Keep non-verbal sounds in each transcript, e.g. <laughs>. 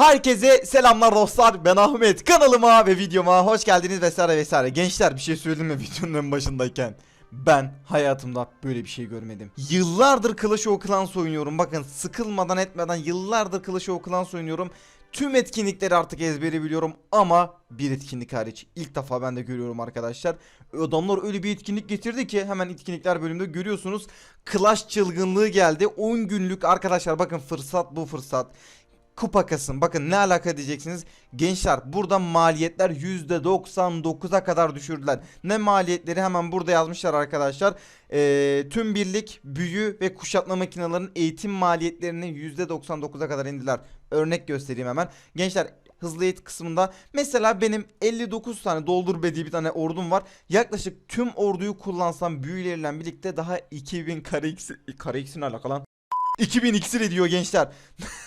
Herkese selamlar dostlar. Ben Ahmet. Kanalıma ve videoma hoş geldiniz vesaire vesaire. Gençler bir şey söyledim mi <laughs> videonun en başındayken? Ben hayatımda böyle bir şey görmedim. Yıllardır Clash of Clans oynuyorum. Bakın sıkılmadan etmeden yıllardır Clash of Clans oynuyorum. Tüm etkinlikleri artık ezbere biliyorum ama bir etkinlik hariç. İlk defa ben de görüyorum arkadaşlar. Adamlar öyle bir etkinlik getirdi ki hemen etkinlikler bölümünde görüyorsunuz. Clash çılgınlığı geldi. 10 günlük arkadaşlar bakın fırsat bu fırsat kupa kasın. Bakın ne alaka diyeceksiniz. Gençler burada maliyetler %99'a kadar düşürdüler. Ne maliyetleri hemen burada yazmışlar arkadaşlar. Ee, tüm birlik, büyü ve kuşatma makinelerinin eğitim maliyetlerini %99'a kadar indiler. Örnek göstereyim hemen. Gençler hızlı eğitim kısmında mesela benim 59 tane doldur be diye bir tane ordum var. Yaklaşık tüm orduyu kullansam büyüleriyle birlikte daha 2000 kare kare alakalı. 2000 iksir ediyor gençler.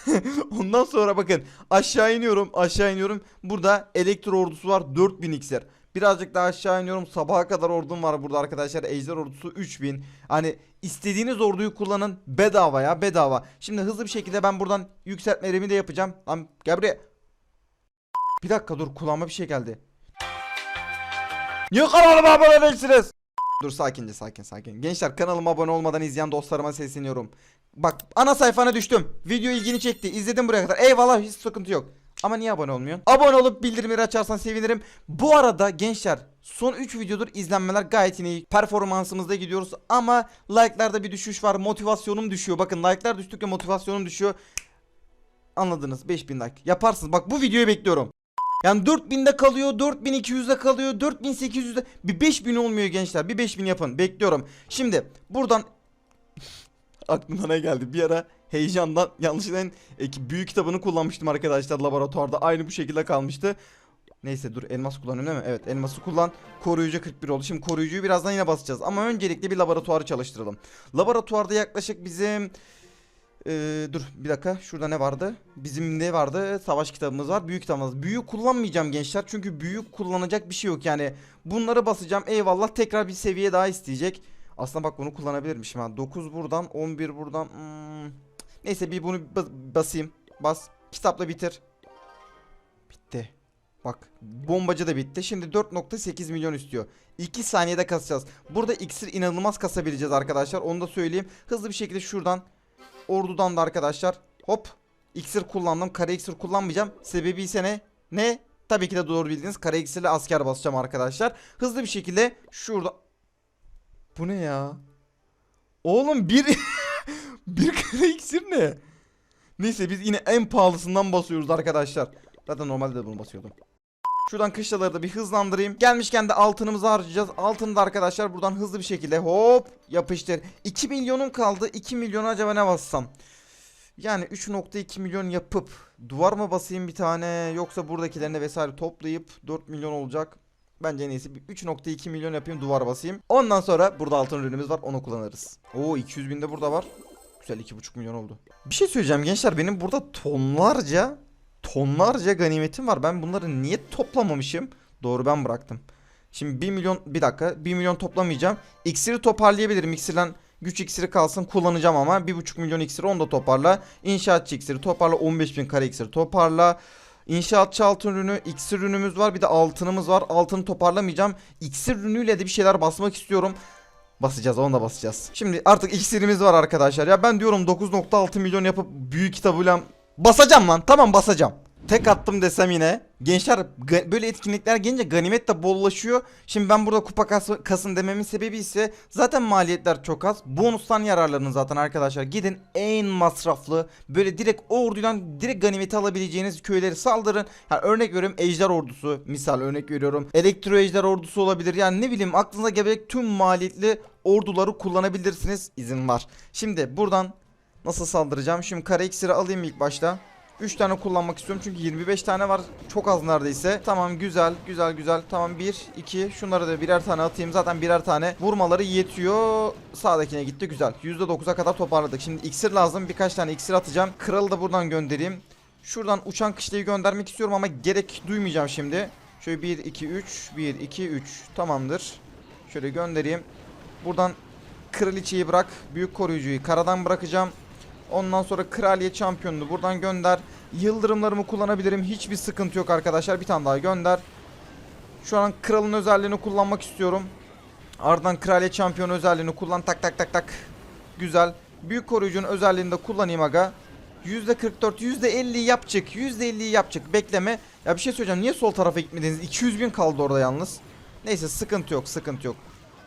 <laughs> Ondan sonra bakın aşağı iniyorum aşağı iniyorum. Burada elektro ordusu var 4000 iksir. Birazcık daha aşağı iniyorum sabaha kadar ordum var burada arkadaşlar. Ejder ordusu 3000. Hani istediğiniz orduyu kullanın bedava ya bedava. Şimdi hızlı bir şekilde ben buradan yükseltmelerimi de yapacağım. Lan gel buraya. Bir dakika dur kulağıma bir şey geldi. Niye kanalıma abone değilsiniz? Dur sakince sakin sakin. Gençler kanalıma abone olmadan izleyen dostlarıma sesleniyorum. Bak ana sayfana düştüm. Video ilgini çekti. İzledim buraya kadar. Eyvallah hiç sıkıntı yok. Ama niye abone olmuyorsun? Abone olup bildirimleri açarsan sevinirim. Bu arada gençler son 3 videodur izlenmeler gayet iyi. Performansımızda gidiyoruz ama like'larda bir düşüş var. Motivasyonum düşüyor. Bakın like'lar düştükçe motivasyonum düşüyor. Anladınız 5000 like. Yaparsınız. Bak bu videoyu bekliyorum. Yani 4000'de kalıyor, 4200'de kalıyor, 4800'de bir 5000 olmuyor gençler. Bir 5000 yapın. Bekliyorum. Şimdi buradan aklıma ne geldi? Bir ara heyecandan yanlışlıkla e, büyük kitabını kullanmıştım arkadaşlar laboratuvarda. Aynı bu şekilde kalmıştı. Neyse dur elmas kullanıyorum değil mi? Evet elması kullan. Koruyucu 41 oldu. Şimdi koruyucuyu birazdan yine basacağız. Ama öncelikle bir laboratuvarı çalıştıralım. Laboratuvarda yaklaşık bizim... Ee, dur bir dakika şurada ne vardı? Bizim ne vardı? Savaş kitabımız var. Büyük kitabımız. Büyü kullanmayacağım gençler. Çünkü büyü kullanacak bir şey yok. Yani bunları basacağım. Eyvallah tekrar bir seviye daha isteyecek. Aslında bak bunu kullanabilirmişim ha. 9 buradan 11 buradan. Hmm. Neyse bir bunu bas- basayım. Bas. Kitapla bitir. Bitti. Bak bombacı da bitti. Şimdi 4.8 milyon istiyor. 2 saniyede kasacağız. Burada iksir inanılmaz kasabileceğiz arkadaşlar. Onu da söyleyeyim. Hızlı bir şekilde şuradan ordudan da arkadaşlar hop iksir kullandım. Kare iksir kullanmayacağım. Sebebi ise ne? Ne? Tabii ki de doğru bildiniz. Kare iksirle asker basacağım arkadaşlar. Hızlı bir şekilde şurada bu ne ya? Oğlum bir <laughs> bir kare iksir ne? Neyse biz yine en pahalısından basıyoruz arkadaşlar. Zaten normalde de bunu basıyordum. Şuradan kışlaları da bir hızlandırayım. Gelmişken de altınımızı harcayacağız. Altını da arkadaşlar buradan hızlı bir şekilde hop yapıştır. 2 milyonum kaldı. 2 milyonu acaba ne bassam? Yani 3.2 milyon yapıp duvar mı basayım bir tane yoksa buradakilerini vesaire toplayıp 4 milyon olacak. Bence en iyisi bir 3.2 milyon yapayım duvar basayım. Ondan sonra burada altın ürünümüz var onu kullanırız. Oo 200 bin de burada var. Güzel 2.5 milyon oldu. Bir şey söyleyeceğim gençler benim burada tonlarca tonlarca ganimetim var. Ben bunları niye toplamamışım? Doğru ben bıraktım. Şimdi 1 milyon bir dakika 1 milyon toplamayacağım. İksiri toparlayabilirim. İksirden güç iksiri kalsın kullanacağım ama 1.5 milyon iksiri onu da toparla. İnşaatçı iksiri toparla 15 bin kare iksiri toparla. İnşaatçı altın ürünü, iksir ürünümüz var bir de altınımız var. Altını toparlamayacağım. İksir ürünüyle de bir şeyler basmak istiyorum. Basacağız onu da basacağız. Şimdi artık iksirimiz var arkadaşlar. Ya ben diyorum 9.6 milyon yapıp büyük kitabıyla basacağım lan. Tamam basacağım. Tek attım desem yine. Gençler böyle etkinlikler gelince ganimet de bollaşıyor. Şimdi ben burada kupa kas- kasın dememin sebebi ise zaten maliyetler çok az. Bonustan yararlanın zaten arkadaşlar. Gidin en masraflı böyle direkt o direkt ganimeti alabileceğiniz köyleri saldırın. Yani örnek veriyorum ejder ordusu misal örnek veriyorum. Elektro ejder ordusu olabilir. Yani ne bileyim aklınıza gelecek tüm maliyetli orduları kullanabilirsiniz. İzin var. Şimdi buradan nasıl saldıracağım? Şimdi kare iksiri alayım ilk başta. 3 tane kullanmak istiyorum çünkü 25 tane var. Çok az neredeyse. Tamam güzel güzel güzel. Tamam 1 2 şunları da birer tane atayım. Zaten birer tane vurmaları yetiyor. Sağdakine gitti güzel. %9'a kadar toparladık. Şimdi iksir lazım. Birkaç tane iksir atacağım. Kralı da buradan göndereyim. Şuradan uçan kışlayı göndermek istiyorum ama gerek duymayacağım şimdi. Şöyle 1 2 3 1 2 3 tamamdır. Şöyle göndereyim. Buradan kraliçeyi bırak. Büyük koruyucuyu karadan bırakacağım. Ondan sonra kraliyet şampiyonunu buradan gönder. Yıldırımlarımı kullanabilirim. Hiçbir sıkıntı yok arkadaşlar. Bir tane daha gönder. Şu an kralın özelliğini kullanmak istiyorum. Ardından kraliyet şampiyon özelliğini kullan. Tak tak tak tak. Güzel. Büyük koruyucunun özelliğini de kullanayım aga. %44, %50 yapacak. %50'yi yapacak. Bekleme. Ya bir şey söyleyeceğim. Niye sol tarafa gitmediniz? 200 bin kaldı orada yalnız. Neyse sıkıntı yok, sıkıntı yok.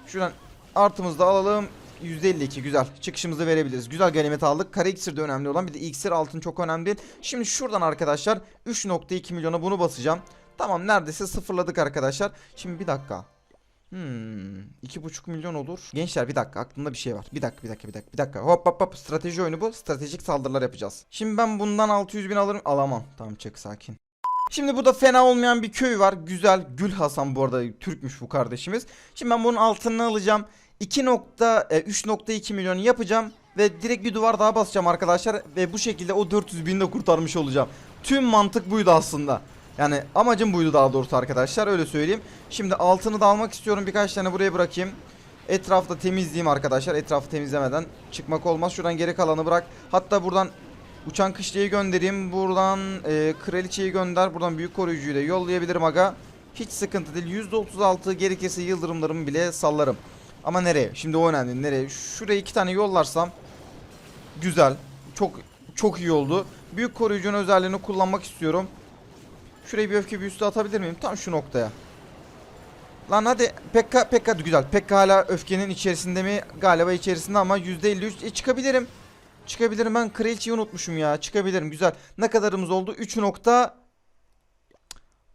Şuradan artımızı da alalım. %52 güzel. Çıkışımızı verebiliriz. Güzel ganimet aldık. Kare iksir de önemli olan. Bir de iksir altın çok önemli. Şimdi şuradan arkadaşlar 3.2 milyona bunu basacağım. Tamam neredeyse sıfırladık arkadaşlar. Şimdi bir dakika. Hmm, iki buçuk milyon olur. Gençler bir dakika aklımda bir şey var. Bir dakika bir dakika bir dakika bir dakika. Hop hop hop strateji oyunu bu. Stratejik saldırılar yapacağız. Şimdi ben bundan 600 bin alırım. Alamam. Tamam çek sakin. Şimdi burada fena olmayan bir köy var. Güzel. Gül Hasan bu arada Türkmüş bu kardeşimiz. Şimdi ben bunun altını alacağım. 2 nokta, e, 3.2 milyon yapacağım. Ve direkt bir duvar daha basacağım arkadaşlar. Ve bu şekilde o 400 bini de kurtarmış olacağım. Tüm mantık buydu aslında. Yani amacım buydu daha doğrusu arkadaşlar öyle söyleyeyim. Şimdi altını da almak istiyorum birkaç tane buraya bırakayım. Etrafta temizleyeyim arkadaşlar. Etrafı temizlemeden çıkmak olmaz. Şuradan geri kalanı bırak. Hatta buradan uçan kışlayı göndereyim. Buradan e, kraliçeyi gönder. Buradan büyük koruyucuyu da yollayabilirim aga. Hiç sıkıntı değil. %36 gerekirse yıldırımlarımı bile sallarım. Ama nereye? Şimdi o önemli. Nereye? Şuraya iki tane yollarsam güzel. Çok çok iyi oldu. Büyük koruyucunun özelliğini kullanmak istiyorum. Şurayı bir öfke büyüsü atabilir miyim? Tam şu noktaya. Lan hadi Pekka Pekka güzel. Pekka hala öfkenin içerisinde mi? Galiba içerisinde ama %53 e, çıkabilirim. Çıkabilirim ben kraliçeyi unutmuşum ya. Çıkabilirim güzel. Ne kadarımız oldu? 3 nokta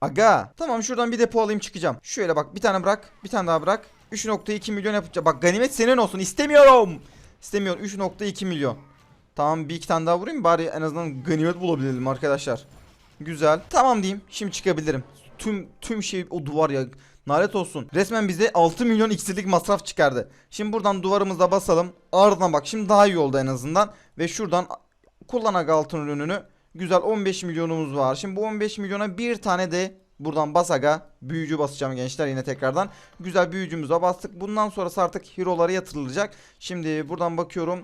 Aga. Tamam şuradan bir depo alayım çıkacağım. Şöyle bak bir tane bırak. Bir tane daha bırak. 3.2 milyon yapacağım. Bak ganimet senin olsun. İstemiyorum. İstemiyorum. 3.2 milyon. Tamam bir iki tane daha vurayım bari en azından ganimet bulabilelim arkadaşlar. Güzel. Tamam diyeyim. Şimdi çıkabilirim. Tüm tüm şey o duvar ya. Nalet olsun. Resmen bize 6 milyon iksirlik masraf çıkardı. Şimdi buradan duvarımıza basalım. Ardından bak şimdi daha iyi oldu en azından. Ve şuradan kullanak altın ürününü. Güzel 15 milyonumuz var. Şimdi bu 15 milyona bir tane de buradan basaga büyücü basacağım gençler yine tekrardan. Güzel büyücümüze bastık. Bundan sonrası artık hero'lara yatırılacak. Şimdi buradan bakıyorum.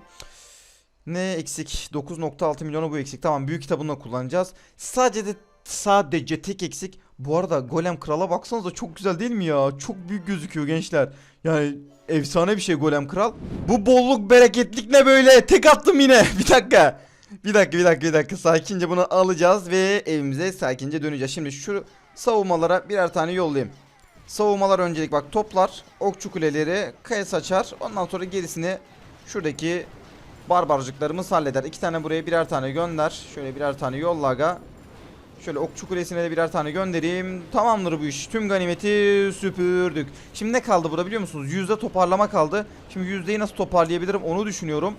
Ne eksik? 9.6 milyonu bu eksik. Tamam büyük kitabını kullanacağız. Sadece de sadece tek eksik. Bu arada Golem Kral'a baksanıza çok güzel değil mi ya? Çok büyük gözüküyor gençler. Yani efsane bir şey Golem Kral. Bu bolluk bereketlik ne böyle? Tek attım yine. <laughs> Bir dakika. Bir dakika bir dakika bir dakika. Sakince bunu alacağız ve evimize sakince döneceğiz. Şimdi şu savunmalara birer tane yollayayım. Savunmalar öncelik bak toplar, okçu kuleleri, kaya saçar. Ondan sonra gerisini şuradaki barbarcıklarımız halleder. İki tane buraya birer tane gönder. Şöyle birer tane yolla aga. Şöyle okçu kulesine de birer tane göndereyim. Tamamdır bu iş. Tüm ganimeti süpürdük. Şimdi ne kaldı burada biliyor musunuz? Yüzde toparlama kaldı. Şimdi yüzdeyi nasıl toparlayabilirim onu düşünüyorum.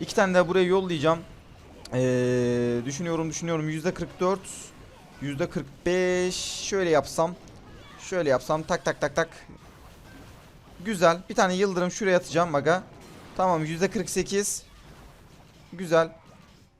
İki tane de buraya yollayacağım. Ee, düşünüyorum düşünüyorum. Yüzde 44. Yüzde 45. Şöyle yapsam. Şöyle yapsam. Tak tak tak tak. Güzel. Bir tane yıldırım şuraya atacağım aga. Tamam yüzde 48. Güzel.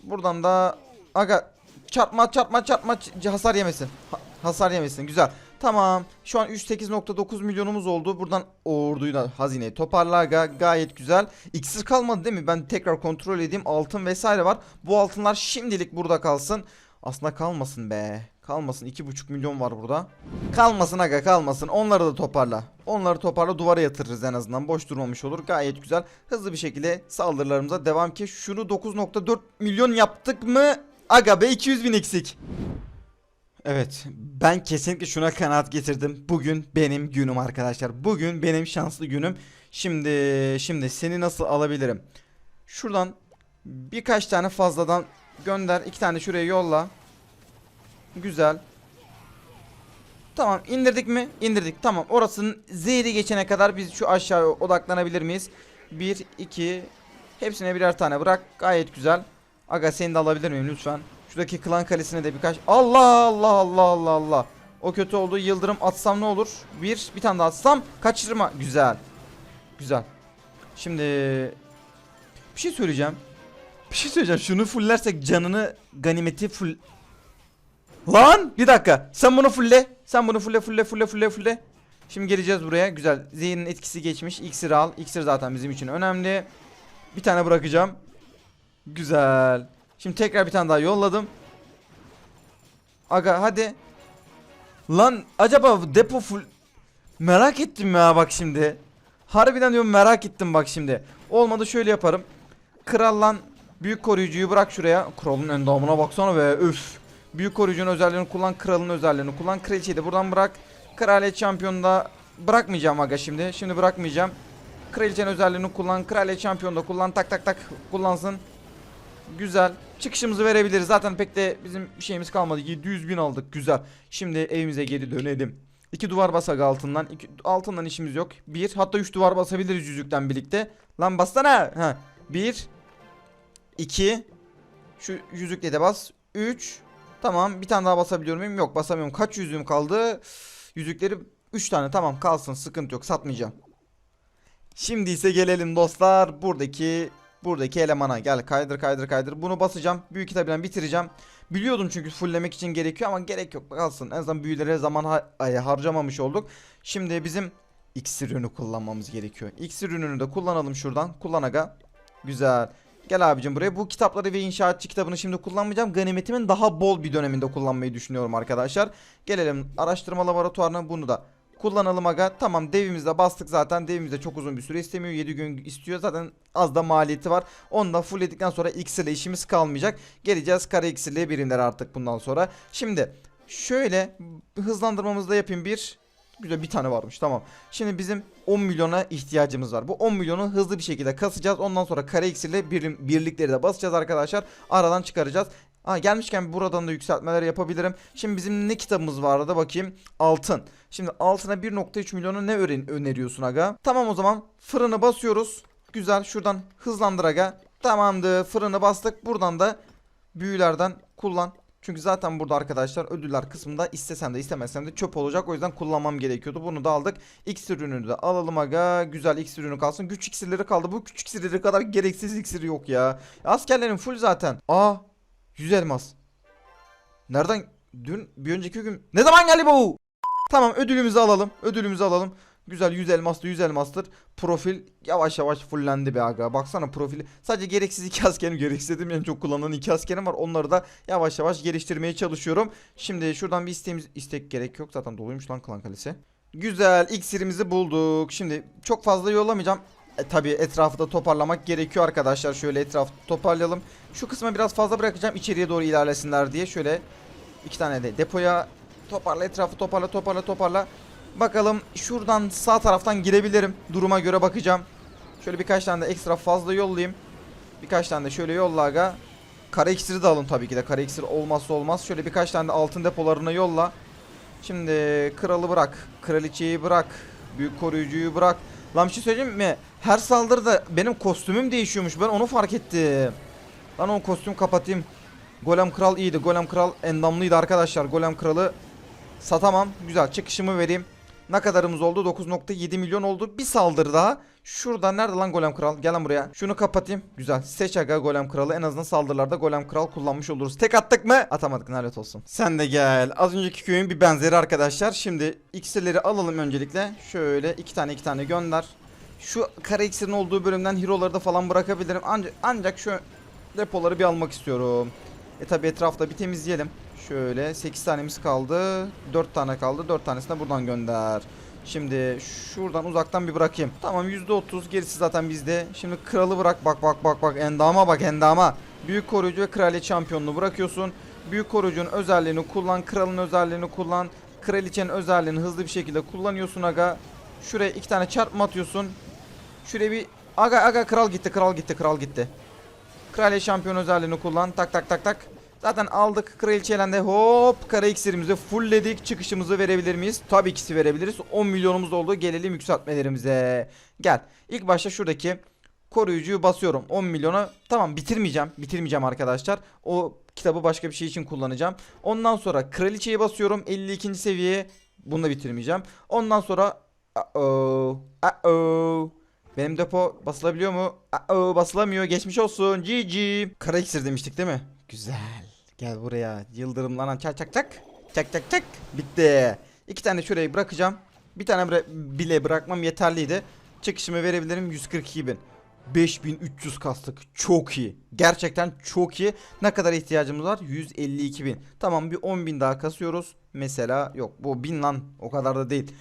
Buradan da aga çarpma çarpma çarpma hasar yemesin. Ha- hasar yemesin. Güzel. Tamam. Şu an 308.9 milyonumuz oldu. Buradan orduyu da hazineyi toparla aga. Gayet güzel. İksir kalmadı değil mi? Ben tekrar kontrol edeyim. Altın vesaire var. Bu altınlar şimdilik burada kalsın. Aslında kalmasın be. Kalmasın. 2,5 milyon var burada. Kalmasın aga kalmasın. Onları da toparla. Onları toparla duvara yatırırız en azından. Boş durmamış olur. Gayet güzel. Hızlı bir şekilde saldırılarımıza devam ki. Şunu 9.4 milyon yaptık mı? Aga be 200 bin eksik. Evet ben kesinlikle şuna kanaat getirdim. Bugün benim günüm arkadaşlar. Bugün benim şanslı günüm. Şimdi şimdi seni nasıl alabilirim? Şuradan birkaç tane fazladan gönder. iki tane şuraya yolla. Güzel. Tamam indirdik mi? İndirdik. Tamam orasının zehri geçene kadar biz şu aşağıya odaklanabilir miyiz? 1, 2 hepsine birer tane bırak. Gayet güzel. Aga seni de alabilir miyim lütfen? Şuradaki klan kalesine de birkaç... Allah Allah Allah Allah Allah. O kötü oldu. Yıldırım atsam ne olur? Bir, bir tane daha atsam. Kaçırma. Güzel. Güzel. Şimdi... Bir şey söyleyeceğim. Bir şey söyleyeceğim. Şunu fullersek canını ganimeti full... Lan! Bir dakika. Sen bunu fulle. Sen bunu fulle fulle fulle fulle fulle. Şimdi geleceğiz buraya. Güzel. Zehrin etkisi geçmiş. İksir al. İksir zaten bizim için önemli. Bir tane bırakacağım. Güzel. Şimdi tekrar bir tane daha yolladım. Aga hadi. Lan acaba depo full merak ettim ya bak şimdi. Harbiden diyorum merak ettim bak şimdi. Olmadı şöyle yaparım. Kral lan büyük koruyucuyu bırak şuraya. Kralın endamına baksana be üf. Büyük koruyucunun özelliğini kullan, kralın özelliğini kullan. Kraliçeyi de buradan bırak. Kraliyet şampiyonu da bırakmayacağım aga şimdi. Şimdi bırakmayacağım. Kraliçenin özelliğini kullan. Kraliyet şampiyonu da kullan. Tak tak tak kullansın. Güzel. Çıkışımızı verebiliriz. Zaten pek de bizim şeyimiz kalmadı. 700 bin aldık. Güzel. Şimdi evimize geri dönelim. İki duvar basak altından. İki, altından işimiz yok. Bir hatta üç duvar basabiliriz yüzükten birlikte. Lan bassana. Ha. Bir. iki. Şu yüzükle de bas. Üç. Tamam. Bir tane daha basabiliyor muyum? Yok basamıyorum. Kaç yüzüğüm kaldı? Yüzükleri 3 tane. Tamam kalsın. Sıkıntı yok. Satmayacağım. Şimdi ise gelelim dostlar. Buradaki buradaki elemana. Gel kaydır kaydır kaydır. Bunu basacağım. Büyük kitabıyla bitireceğim. Biliyordum çünkü fulllemek için gerekiyor ama gerek yok. Kalsın. En azından büyülere zaman ha- ay, harcamamış olduk. Şimdi bizim iksir ürünü kullanmamız gerekiyor. İksir ürününü de kullanalım şuradan. Kullan aga. Güzel. Gel abicim buraya. Bu kitapları ve inşaatçı kitabını şimdi kullanmayacağım. Ganimetimin daha bol bir döneminde kullanmayı düşünüyorum arkadaşlar. Gelelim araştırma laboratuvarına bunu da kullanalım aga. Tamam devimizde bastık zaten. Devimizde çok uzun bir süre istemiyor. 7 gün istiyor. Zaten az da maliyeti var. Onu da fullledikten sonra iksirle işimiz kalmayacak. Geleceğiz kara iksirli birimlere artık bundan sonra. Şimdi şöyle hızlandırmamızı da yapayım bir. Güzel bir tane varmış tamam. Şimdi bizim 10 milyona ihtiyacımız var. Bu 10 milyonu hızlı bir şekilde kasacağız. Ondan sonra kare iksirle birim, birlikleri de basacağız arkadaşlar. Aradan çıkaracağız. Aa, gelmişken buradan da yükseltmeler yapabilirim. Şimdi bizim ne kitabımız vardı da bakayım. Altın. Şimdi altına 1.3 milyonu ne öneriyorsun aga? Tamam o zaman fırını basıyoruz. Güzel şuradan hızlandır aga. Tamamdır fırını bastık. Buradan da büyülerden kullan. Çünkü zaten burada arkadaşlar ödüller kısmında istesem de istemesem de çöp olacak. O yüzden kullanmam gerekiyordu. Bunu da aldık. X ürünü de alalım aga. Güzel X ürünü kalsın. Güç iksirleri kaldı. Bu küçük iksirleri kadar gereksiz iksiri yok ya. Askerlerin full zaten. Aa 100 elmas. Nereden? Dün bir önceki gün. Ne zaman geldi bu? Tamam ödülümüzü alalım. Ödülümüzü alalım. Güzel 100 elmaslı 100 elmastır. Profil yavaş yavaş fullendi be aga. Baksana profili. Sadece gereksiz iki askerim gereksiz dedim en çok kullanılan iki askerim var. Onları da yavaş yavaş geliştirmeye çalışıyorum. Şimdi şuradan bir isteğimiz istek gerek yok. Zaten doluymuş lan klan kalesi. Güzel iksirimizi bulduk. Şimdi çok fazla yollamayacağım. E, tabii etrafı da toparlamak gerekiyor arkadaşlar. Şöyle etrafı toparlayalım. Şu kısmı biraz fazla bırakacağım içeriye doğru ilerlesinler diye. Şöyle iki tane de depoya toparla etrafı toparla toparla toparla. Bakalım şuradan sağ taraftan girebilirim. Duruma göre bakacağım. Şöyle birkaç tane de ekstra fazla yollayayım. Birkaç tane de şöyle yolla aga. Kara iksiri de alın tabii ki de. Kara iksir olmazsa olmaz. Şöyle birkaç tane de altın depolarına yolla. Şimdi kralı bırak. Kraliçeyi bırak. Büyük koruyucuyu bırak. Lan bir şey söyleyeyim mi? Her saldırıda benim kostümüm değişiyormuş. Ben onu fark ettim. Lan o kostüm kapatayım. Golem kral iyiydi. Golem kral endamlıydı arkadaşlar. Golem kralı satamam. Güzel çıkışımı vereyim. Ne kadarımız oldu? 9.7 milyon oldu. Bir saldırı daha. Şurada nerede lan Golem Kral? Gel lan buraya. Şunu kapatayım. Güzel. Seç aga Golem Kralı. En azından saldırılarda Golem Kral kullanmış oluruz. Tek attık mı? Atamadık. Lanet olsun. Sen de gel. Az önceki köyün bir benzeri arkadaşlar. Şimdi iksirleri alalım öncelikle. Şöyle iki tane iki tane gönder. Şu kara iksirin olduğu bölümden hero'ları da falan bırakabilirim. Ancak, ancak şu depoları bir almak istiyorum. E tabi etrafta bir temizleyelim. Şöyle 8 tanemiz kaldı. 4 tane kaldı. 4 tanesini de buradan gönder. Şimdi şuradan uzaktan bir bırakayım. Tamam %30 gerisi zaten bizde. Şimdi kralı bırak. Bak bak bak bak endama bak endama. Büyük koruyucu ve kraliyet şampiyonluğu bırakıyorsun. Büyük koruyucunun özelliğini kullan. Kralın özelliğini kullan. Kraliçenin özelliğini hızlı bir şekilde kullanıyorsun aga. Şuraya iki tane çarpma atıyorsun. Şuraya bir aga aga kral gitti kral gitti kral gitti. Kraliyet şampiyon özelliğini kullan. Tak tak tak tak. Zaten aldık kraliçeyle de hop kara iksirimizi fullledik. Çıkışımızı verebilir miyiz? Tabii ki verebiliriz. 10 milyonumuz oldu. Gelelim yükseltmelerimize. Gel. İlk başta şuradaki koruyucuyu basıyorum. 10 milyona. Tamam bitirmeyeceğim. Bitirmeyeceğim arkadaşlar. O kitabı başka bir şey için kullanacağım. Ondan sonra kraliçeyi basıyorum. 52. seviyeye. Bunu da bitirmeyeceğim. Ondan sonra Uh-oh. Uh-oh. Benim depo basılabiliyor mu? Uh-oh, basılamıyor. Geçmiş olsun. GG. Kara iksir demiştik değil mi? Güzel. Gel buraya. Yıldırımlanan çak çak çak. Çak çak çak. Bitti. İki tane şurayı bırakacağım. Bir tane bile bırakmam yeterliydi. Çıkışımı verebilirim 142 bin. 5300 kastık. Çok iyi. Gerçekten çok iyi. Ne kadar ihtiyacımız var? 152 bin. Tamam bir 10 bin daha kasıyoruz. Mesela yok bu 1000 lan o kadar da değil.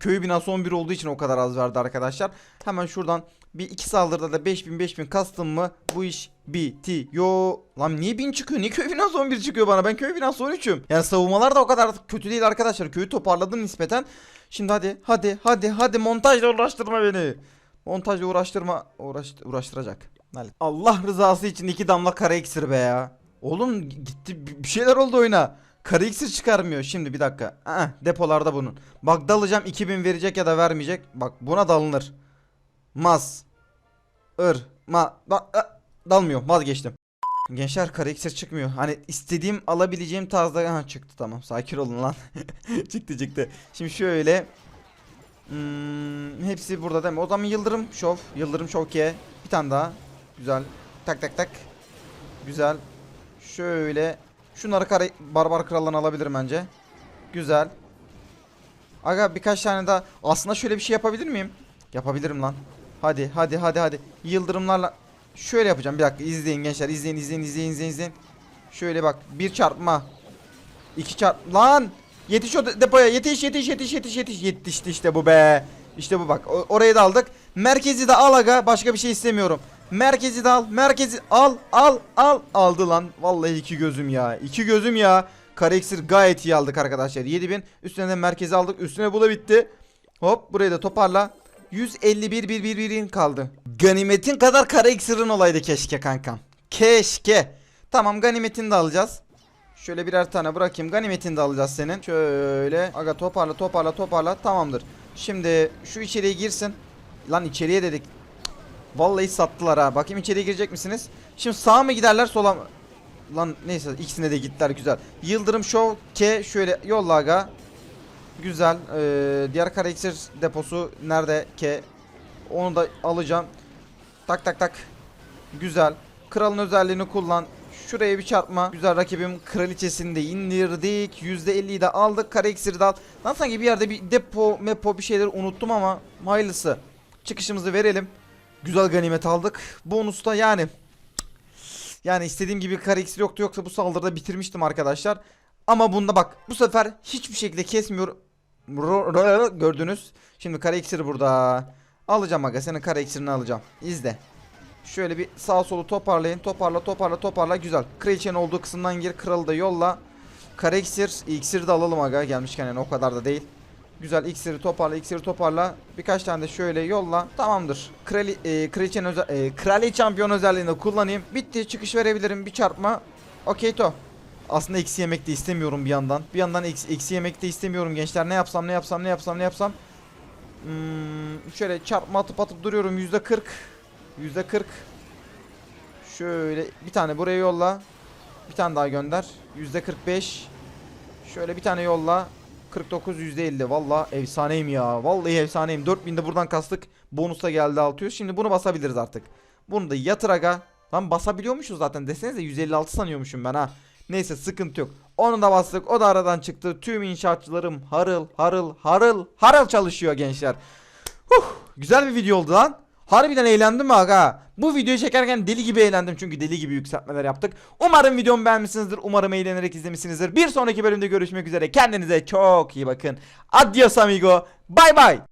Köy binası 11 olduğu için o kadar az verdi arkadaşlar. Hemen şuradan bir iki saldırıda da 5000 5000 kastım mı bu iş bitiyor. Lan niye 1000 çıkıyor? Niye köy binası 11 çıkıyor bana? Ben köy binası 13'üm. Yani savunmalar da o kadar kötü değil arkadaşlar. Köyü toparladım nispeten. Şimdi hadi hadi hadi hadi montajla uğraştırma beni. Montajla uğraştırma uğraş, uğraştıracak. Allah rızası için iki damla kara iksir be ya. Oğlum gitti bir şeyler oldu oyuna. Kara iksir çıkarmıyor. Şimdi bir dakika. Aa, depolarda bunun. Bak dalacağım 2000 verecek ya da vermeyecek. Bak buna dalınır. Maz. Ir. Ma. Bak. ı, dalmıyor. Vazgeçtim. Gençler kara iksir çıkmıyor. Hani istediğim alabileceğim tarzda ha çıktı tamam. Sakin olun lan. <laughs> çıktı çıktı. Şimdi şöyle Hmm, hepsi burada değil mi? O zaman Yıldırım Şov. Yıldırım Şovke. Bir tane daha. Güzel. Tak tak tak. Güzel. Şöyle. Şunları kara barbar kraldan alabilirim bence. Güzel. Aga birkaç tane daha. Aslında şöyle bir şey yapabilir miyim? Yapabilirim lan. Hadi hadi hadi hadi. Yıldırımlarla. Şöyle yapacağım. Bir dakika izleyin gençler. İzleyin izleyin izleyin izleyin izleyin. Şöyle bak. Bir çarpma. İki çarp. Lan. Yetiş o de- depoya. Yetiş yetiş yetiş yetiş yetiş. Yetişti işte bu be. İşte bu bak. O- orayı da aldık. Merkezi de al aga. Başka bir şey istemiyorum. Merkezi de al. Merkezi al al al. Aldı lan. Vallahi iki gözüm ya. İki gözüm ya. İksir gayet iyi aldık arkadaşlar. 7000. Üstüne de merkezi aldık. Üstüne bu da bitti. Hop burayı da toparla. 151 bir bir birin kaldı. Ganimetin kadar kara iksirin olaydı keşke kankam. Keşke. Tamam ganimetini de alacağız. Şöyle birer tane bırakayım. Ganimetini de alacağız senin. Şöyle. Aga toparla toparla toparla. Tamamdır. Şimdi şu içeriye girsin. Lan içeriye dedik. Vallahi sattılar ha. Bakayım içeriye girecek misiniz? Şimdi sağa mı giderler sola mı? Lan neyse ikisine de gittiler güzel. Yıldırım Show K şöyle yolla aga. Güzel. Ee, diğer kara iksir deposu nerede K? Onu da alacağım. Tak tak tak. Güzel. Kralın özelliğini kullan. Şuraya bir çarpma. Güzel rakibim kraliçesini de indirdik. %50'yi de aldık. Kara de al. Lan sanki bir yerde bir depo mepo bir şeyleri unuttum ama hayırlısı. Çıkışımızı verelim. Güzel ganimet aldık. Bonusta yani. Yani istediğim gibi kara iksir yoktu yoksa bu saldırıda bitirmiştim arkadaşlar. Ama bunda bak bu sefer hiçbir şekilde kesmiyor. Gördünüz. Şimdi kara iksiri burada. Alacağım aga senin kara iksirini alacağım. İzle. Şöyle bir sağ solu toparlayın. Toparla toparla toparla. Güzel. Kraliçenin olduğu kısımdan gir. Kralı da yolla. Kara iksir. İksiri de alalım aga. Gelmişken yani o kadar da değil. Güzel iksiri toparla iksiri toparla. Birkaç tane de şöyle yolla. Tamamdır. Krali, e, kraliçenin özel, e, kraliçe şampiyon özelliğini kullanayım. Bitti. Çıkış verebilirim. Bir çarpma. Okey to. Aslında eksi yemek de istemiyorum bir yandan. Bir yandan eksi, eksi yemek de istemiyorum gençler. Ne yapsam ne yapsam ne yapsam ne yapsam. Hmm, şöyle çarpma atıp atıp duruyorum. Yüzde kırk. Yüzde kırk. Şöyle bir tane buraya yolla. Bir tane daha gönder. Yüzde kırk beş. Şöyle bir tane yolla. 49 %50 valla efsaneyim ya. Vallahi efsaneyim. 4000'de buradan kastık. Bonusa geldi 600 şimdi bunu basabiliriz artık. Bunu da yatır aga. Lan basabiliyormuşuz zaten. Desenize 156 sanıyormuşum ben ha. Neyse sıkıntı yok. Onu da bastık. O da aradan çıktı. Tüm inşaatçılarım harıl harıl harıl harıl çalışıyor gençler. Huh, güzel bir video oldu lan Harbiden eğlendim aga? Bu videoyu çekerken deli gibi eğlendim çünkü deli gibi yükseltmeler yaptık. Umarım videomu beğenmişsinizdir. Umarım eğlenerek izlemişsinizdir. Bir sonraki bölümde görüşmek üzere. Kendinize çok iyi bakın. Adios amigo. Bye bye.